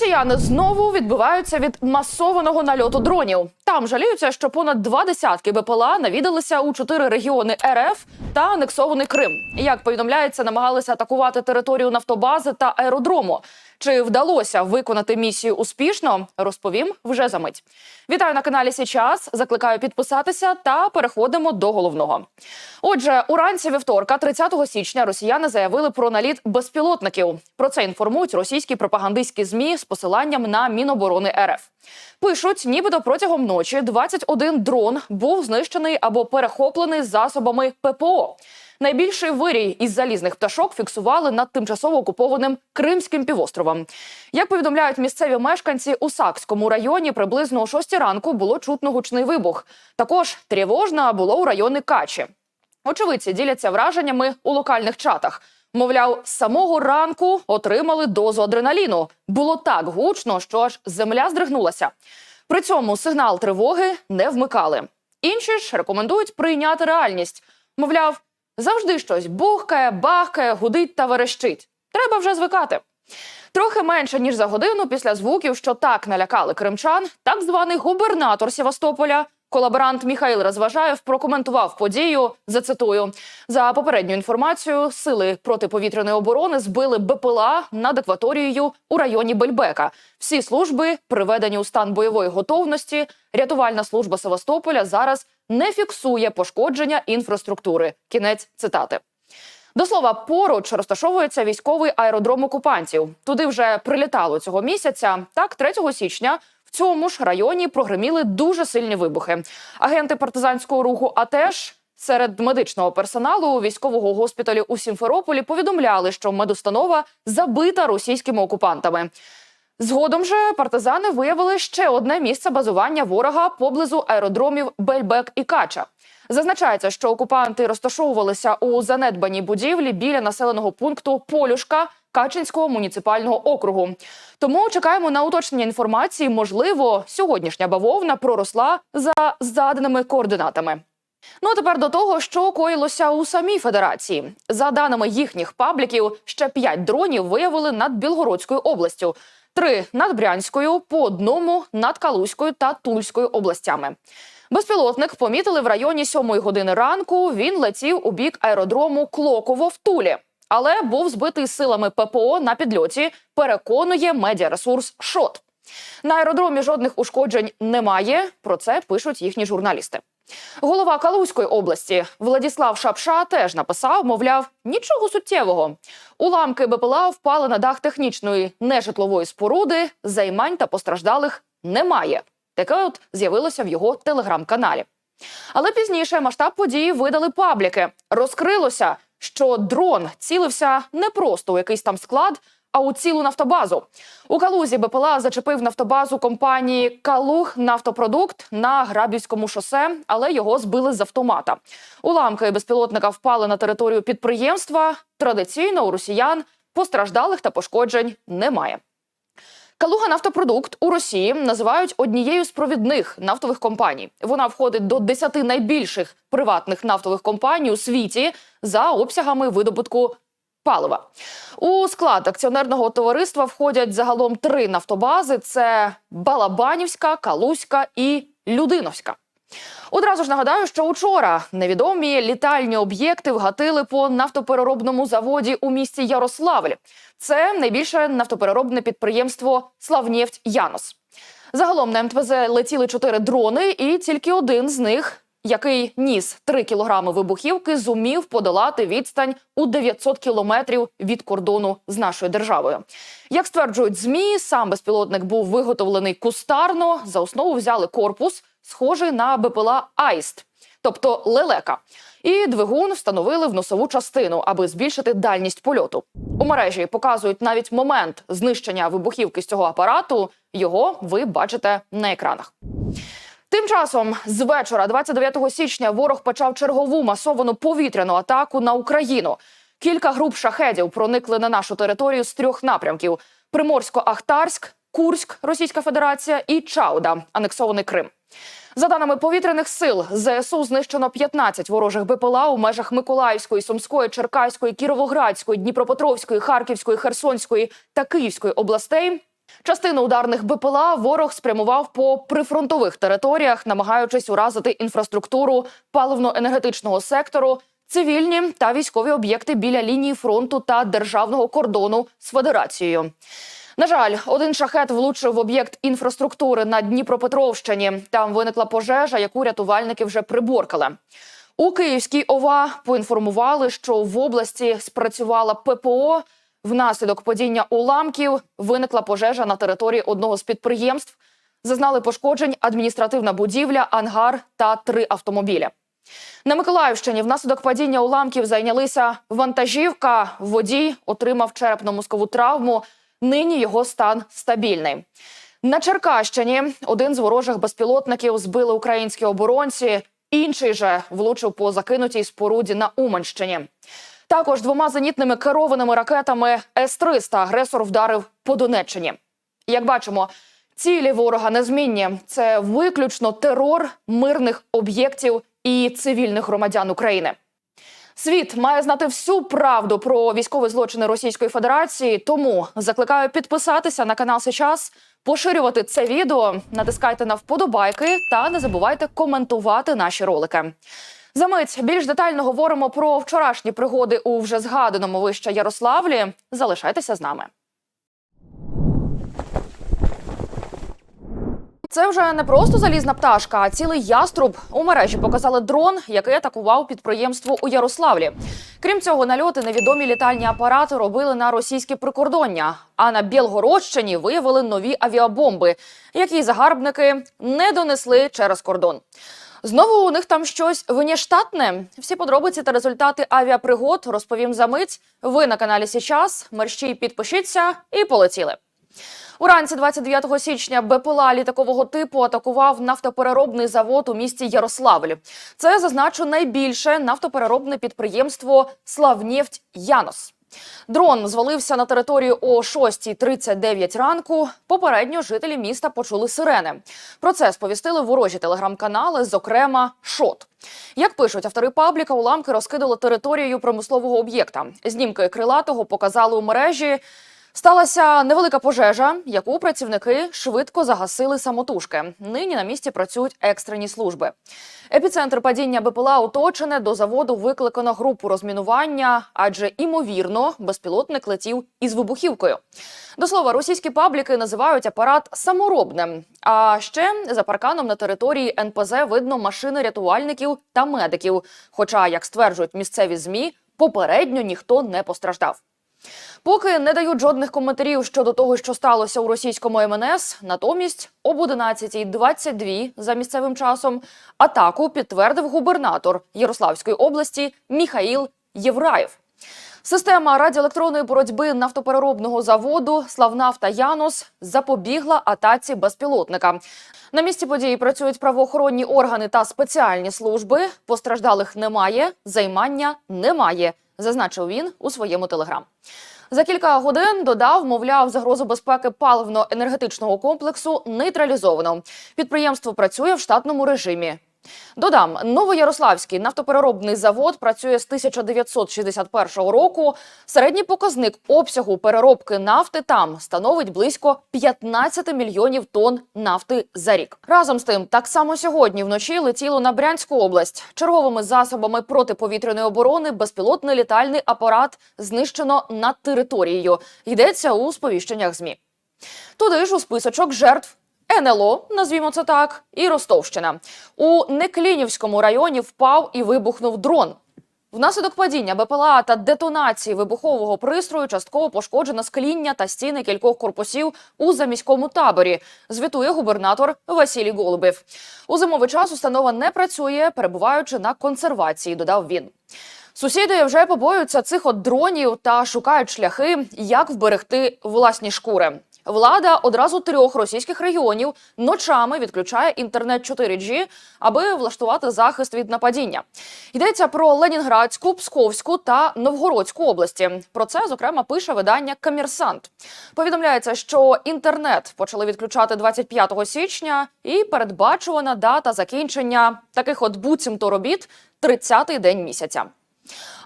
Росіяни знову відбиваються від масованого нальоту дронів. Там жаліються, що понад два десятки БПЛА навідалися у чотири регіони РФ та анексований Крим. Як повідомляється, намагалися атакувати територію нафтобази та аеродрому. Чи вдалося виконати місію успішно? Розповім вже за мить. Вітаю на каналі Січас. Закликаю підписатися та переходимо до головного. Отже, уранці вівторка, 30 січня, росіяни заявили про наліт безпілотників. Про це інформують російські пропагандистські змі з посиланням на Міноборони РФ. Пишуть, нібито протягом ночі 21 дрон був знищений або перехоплений засобами ППО. Найбільший вирій із залізних пташок фіксували над тимчасово окупованим Кримським півостровом. Як повідомляють місцеві мешканці, у Сакському районі приблизно о 6 ранку було чутно гучний вибух. Також тривожно було у районі Качі. Очевидці діляться враженнями у локальних чатах. Мовляв, з самого ранку отримали дозу адреналіну. Було так гучно, що аж земля здригнулася. При цьому сигнал тривоги не вмикали. Інші ж рекомендують прийняти реальність. Мовляв, завжди щось бухкає, бахкає, гудить та верещить. Треба вже звикати. Трохи менше ніж за годину після звуків, що так налякали кримчан, так званий губернатор Севастополя. Колаборант Міхаїл Розважаєв прокоментував подію. Зацитую за попередню інформацію. Сили протиповітряної оборони збили БПЛА над акваторією у районі Бельбека. Всі служби приведені у стан бойової готовності. Рятувальна служба Севастополя зараз не фіксує пошкодження інфраструктури. Кінець цитати. До слова, поруч розташовується військовий аеродром окупантів. Туди вже прилітало цього місяця. Так, 3 січня в цьому ж районі прогреміли дуже сильні вибухи. Агенти партизанського руху, а теж серед медичного персоналу військового госпіталю у Сімферополі повідомляли, що медустанова забита російськими окупантами. Згодом же партизани виявили ще одне місце базування ворога поблизу аеродромів Бельбек і Кача. Зазначається, що окупанти розташовувалися у занедбаній будівлі біля населеного пункту Полюшка Качинського муніципального округу. Тому чекаємо на уточнення інформації. Можливо, сьогоднішня бавовна проросла за заданими координатами. Ну а тепер до того, що коїлося у самій федерації. За даними їхніх пабліків, ще п'ять дронів виявили над Білгородською областю, три над Брянською, по одному над Калузькою та Тульською областями. Безпілотник помітили в районі сьомої години ранку. Він летів у бік аеродрому Клоково в Тулі, але був збитий силами ППО на підльоті. Переконує медіаресурс Шот. На аеродромі жодних ушкоджень немає. Про це пишуть їхні журналісти. Голова Калузької області Владіслав Шапша теж написав, мовляв, нічого суттєвого. Уламки БПЛА впали на дах технічної нежитлової споруди. Займань та постраждалих немає. Таке от з'явилося в його телеграм-каналі. Але пізніше масштаб події видали пабліки. Розкрилося, що дрон цілився не просто у якийсь там склад, а у цілу нафтобазу. У Калузі БПЛА зачепив нафтобазу компанії Калуг Нафтопродукт на Грабівському шосе, але його збили з автомата. Уламки безпілотника впали на територію підприємства. Традиційно у росіян постраждалих та пошкоджень немає. Калуга Нафтопродукт у Росії називають однією з провідних нафтових компаній. Вона входить до 10 найбільших приватних нафтових компаній у світі за обсягами видобутку палива. У склад акціонерного товариства входять загалом три нафтобази: це Балабанівська, Калузька і Людиновська. Одразу ж нагадаю, що учора невідомі літальні об'єкти вгатили по нафтопереробному заводі у місті Ярославль. Це найбільше нафтопереробне підприємство Славнєфть Янос. Загалом на МТВЗ летіли чотири дрони, і тільки один з них, який ніс 3 кілограми вибухівки, зумів подолати відстань у 900 кілометрів від кордону з нашою державою. Як стверджують змі, сам безпілотник був виготовлений кустарно. За основу взяли корпус, схожий на БПЛА Айст, тобто лелека. І двигун встановили в носову частину, аби збільшити дальність польоту. У мережі показують навіть момент знищення вибухівки з цього апарату. Його ви бачите на екранах. Тим часом з вечора, 29 січня, ворог почав чергову масовану повітряну атаку на Україну. Кілька груп шахедів проникли на нашу територію з трьох напрямків: Приморсько-Ахтарськ, Курськ, Російська Федерація і Чауда, анексований Крим. За даними повітряних сил, ЗСУ знищено 15 ворожих БПЛА у межах Миколаївської, Сумської, Черкаської, Кіровоградської, Дніпропетровської, Харківської, Херсонської та Київської областей. Частину ударних БПЛА ворог спрямував по прифронтових територіях, намагаючись уразити інфраструктуру паливно-енергетичного сектору, цивільні та військові об'єкти біля лінії фронту та державного кордону з федерацією. На жаль, один шахет влучив в об'єкт інфраструктури на Дніпропетровщині. Там виникла пожежа, яку рятувальники вже приборкали. У Київській ОВА поінформували, що в області спрацювала ППО. Внаслідок падіння уламків виникла пожежа на території одного з підприємств. Зазнали пошкоджень адміністративна будівля, ангар та три автомобілі. На Миколаївщині внаслідок падіння уламків зайнялися вантажівка. Водій отримав черепно-мозкову травму. Нині його стан стабільний. На Черкащині один з ворожих безпілотників збили українські оборонці, інший же влучив по закинутій споруді на Уманщині. Також двома зенітними керованими ракетами С-300 агресор вдарив по Донеччині. Як бачимо, цілі ворога незмінні. Це виключно терор мирних об'єктів і цивільних громадян України. Світ має знати всю правду про військові злочини Російської Федерації. Тому закликаю підписатися на канал Сейчас, поширювати це відео, натискайте на вподобайки та не забувайте коментувати наші ролики. За мить більш детально говоримо про вчорашні пригоди у вже згаданому вище Ярославлі. Залишайтеся з нами. Це вже не просто залізна пташка, а цілий яструб. У мережі показали дрон, який атакував підприємство у Ярославлі. Крім цього, нальоти невідомі літальні апарати робили на російське прикордоння. А на Білгородщині виявили нові авіабомби, які загарбники не донесли через кордон. Знову у них там щось виніштатне. Всі подробиці та результати авіапригод розповім за мить. Ви на каналі Січас. Мерщій підпишіться і полетіли. Уранці 29 січня БПЛА літакового типу атакував нафтопереробний завод у місті Ярославль. Це зазначу найбільше нафтопереробне підприємство Славнефть Янос. Дрон звалився на територію о 6.39 ранку. Попередньо жителі міста почули сирени. Про це сповістили ворожі телеграм-канали, зокрема ШОТ. Як пишуть автори пабліка, уламки розкидали територію промислового об'єкта. Знімки крилатого показали у мережі. Сталася невелика пожежа, яку працівники швидко загасили самотужки. Нині на місці працюють екстрені служби. Епіцентр падіння БПЛА оточене до заводу викликано групу розмінування, адже імовірно безпілотник летів із вибухівкою. До слова, російські пабліки називають апарат саморобним. А ще за парканом на території НПЗ видно машини рятувальників та медиків. Хоча, як стверджують місцеві змі, попередньо ніхто не постраждав. Поки не дають жодних коментарів щодо того, що сталося у російському МНС. Натомість об 11.22 за місцевим часом атаку підтвердив губернатор Ярославської області Міхаїл Євраєв. Система радіоелектронної боротьби нафтопереробного заводу Славнафта Янос запобігла атаці безпілотника. На місці події працюють правоохоронні органи та спеціальні служби. Постраждалих немає, займання немає, зазначив він у своєму телеграм. За кілька годин додав, мовляв, загрозу безпеки паливно-енергетичного комплексу нейтралізовано. Підприємство працює в штатному режимі. Додам, Новоярославський нафтопереробний завод працює з 1961 року. Середній показник обсягу переробки нафти там становить близько 15 мільйонів тонн нафти за рік. Разом з тим, так само сьогодні вночі летіло на Брянську область. Черговими засобами протиповітряної оборони безпілотний літальний апарат знищено над територією. Йдеться у сповіщеннях змі. Туди ж у списочок жертв НЛО, назвімо це так, і Ростовщина. У Неклінівському районі впав і вибухнув дрон. Внаслідок падіння БПЛА та детонації вибухового пристрою частково пошкоджено скління та стіни кількох корпусів у заміському таборі. Звітує губернатор Василій Голубів. У зимовий час установа не працює, перебуваючи на консервації. Додав він. Сусіди вже побоюються цих от дронів та шукають шляхи, як вберегти власні шкури. Влада одразу трьох російських регіонів ночами відключає інтернет 4G, аби влаштувати захист від нападіння. Йдеться про Ленінградську, Псковську та Новгородську області. Про це зокрема пише видання Комерсант. Повідомляється, що інтернет почали відключати 25 січня, і передбачувана дата закінчення таких от буцімто робіт 30-й день місяця.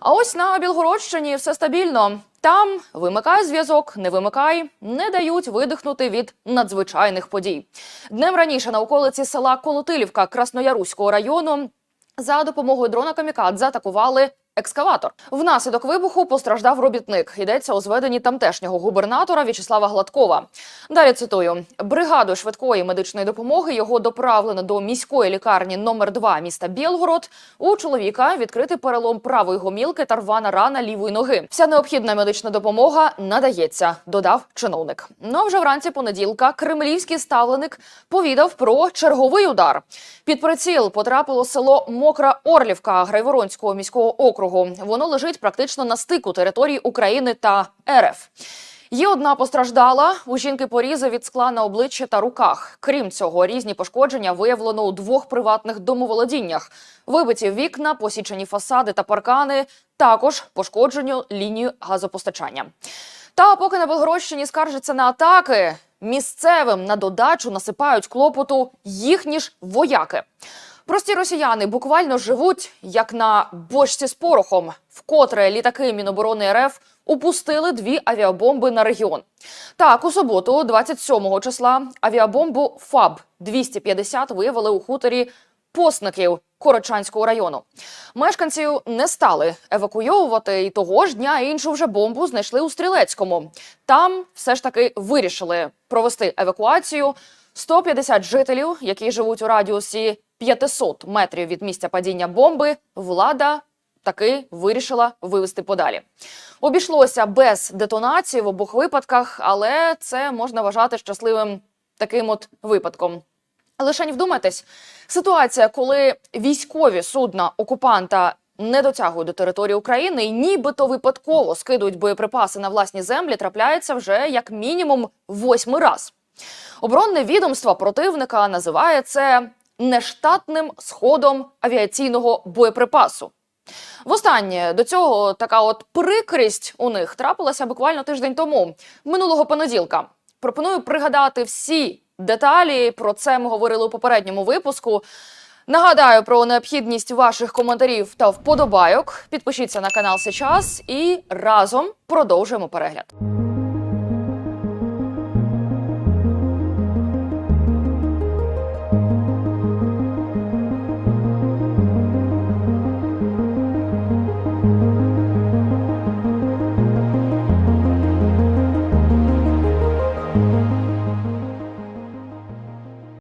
А ось на Білгородщині все стабільно. Там вимикай зв'язок, не вимикай, не дають видихнути від надзвичайних подій. Днем раніше на околиці села Колотилівка Краснояруського району за допомогою дрона камікадзе атакували екскаватор. Внаслідок вибуху постраждав робітник. Йдеться у зведенні тамтешнього губернатора В'ячеслава Гладкова. Далі цитую: бригадою швидкої медичної допомоги його доправлено до міської лікарні номер 2 міста Білгород. У чоловіка відкритий перелом правої гомілки та рвана рана лівої ноги. Вся необхідна медична допомога надається, додав чиновник. Ну а вже вранці понеділка кремлівський ставленик повідав про черговий удар. Під приціл потрапило село Мокра Орлівка Грайворонського міського округу. Воно лежить практично на стику території України та РФ. Є одна постраждала. У жінки порізи від скла на обличчі та руках. Крім цього, різні пошкодження виявлено у двох приватних домоволодіннях. Вибиті вікна, посічені фасади та паркани, також пошкодженню лінію газопостачання. Та поки на Белгородщині скаржаться на атаки, місцевим на додачу насипають клопоту їхні ж вояки. Прості росіяни буквально живуть як на бочці з порохом, вкотре літаки Міноборони РФ упустили дві авіабомби на регіон. Так, у суботу, 27 числа, авіабомбу ФАБ 250 виявили у хуторі Посників Корочанського району. Мешканців не стали евакуйовувати, і того ж дня іншу вже бомбу знайшли у Стрілецькому. Там все ж таки вирішили провести евакуацію. 150 жителів, які живуть у радіусі 500 метрів від місця падіння бомби, влада таки вирішила вивести подалі. Обійшлося без детонації в обох випадках, але це можна вважати щасливим таким от випадком. Лише не вдумайтесь, ситуація, коли військові судна окупанта не дотягують до території України і нібито випадково скидують боєприпаси на власні землі, трапляється вже як мінімум восьмий раз. Оборонне відомство противника називає це нештатним сходом авіаційного боєприпасу. Востаннє до цього така от прикрість у них трапилася буквально тиждень тому, минулого понеділка. Пропоную пригадати всі деталі. Про це ми говорили у попередньому випуску. Нагадаю про необхідність ваших коментарів та вподобайок. Підпишіться на канал сейчас і разом продовжуємо перегляд.